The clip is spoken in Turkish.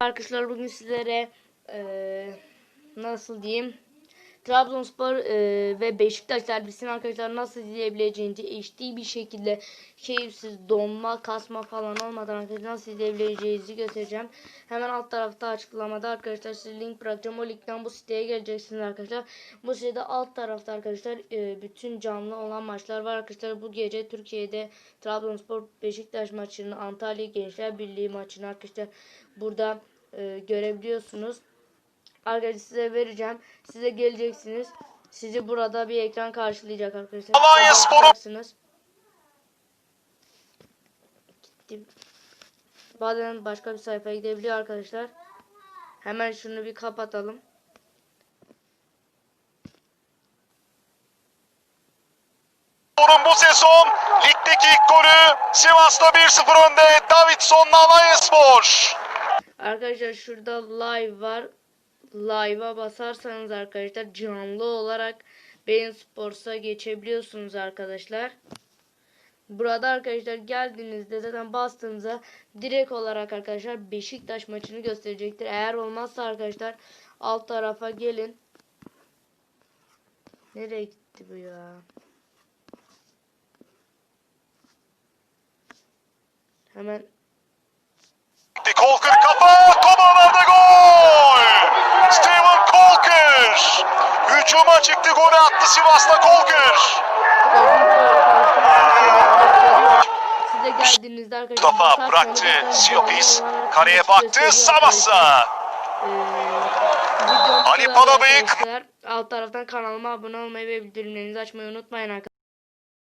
Arkadaşlar bugün sizlere eee, nasıl diyeyim Trabzonspor eee, ve Beşiktaş derbisini arkadaşlar nasıl izleyebileceğinizi HD bir şekilde keyifsiz donma kasma falan olmadan arkadaşlar nasıl izleyebileceğinizi göstereceğim. Hemen alt tarafta açıklamada arkadaşlar size link bırakacağım. O linkten bu siteye geleceksiniz arkadaşlar. Bu sitede alt tarafta arkadaşlar eee, bütün canlı olan maçlar var arkadaşlar. Bu gece Türkiye'de Trabzonspor Beşiktaş maçını Antalya Gençler Birliği maçını arkadaşlar burada e, görebiliyorsunuz. Arkadaşlar size vereceğim. Size geleceksiniz. Sizi burada bir ekran karşılayacak arkadaşlar. Alanya Sporu-. Gittim. Bazen başka bir sayfaya gidebiliyor arkadaşlar. Hemen şunu bir kapatalım. Spor'un bu sezon ligdeki ilk golü Sivas'ta 1-0 önde Davidson'la Alanya Spor. Arkadaşlar şurada live var. Live'a basarsanız arkadaşlar canlı olarak Beyin Sports'a geçebiliyorsunuz arkadaşlar. Burada arkadaşlar geldiğinizde zaten bastığınızda direkt olarak arkadaşlar Beşiktaş maçını gösterecektir. Eğer olmazsa arkadaşlar alt tarafa gelin. Nereye gitti bu ya? Hemen Kolkır kafa, Komalarda gol! Steven Kolkır! Hücuma çıktı, golü attı Sivas'ta Kolkır. Size geldiğinizde arkadaşlar Mustafa bıraktı, Siopis. maçı baktı, arkadaşlar. Ee, Ali Palabıyık. Alt taraftan kanalıma abone olmayı ve bildirimlerinizi açmayı unutmayın arkadaşlar.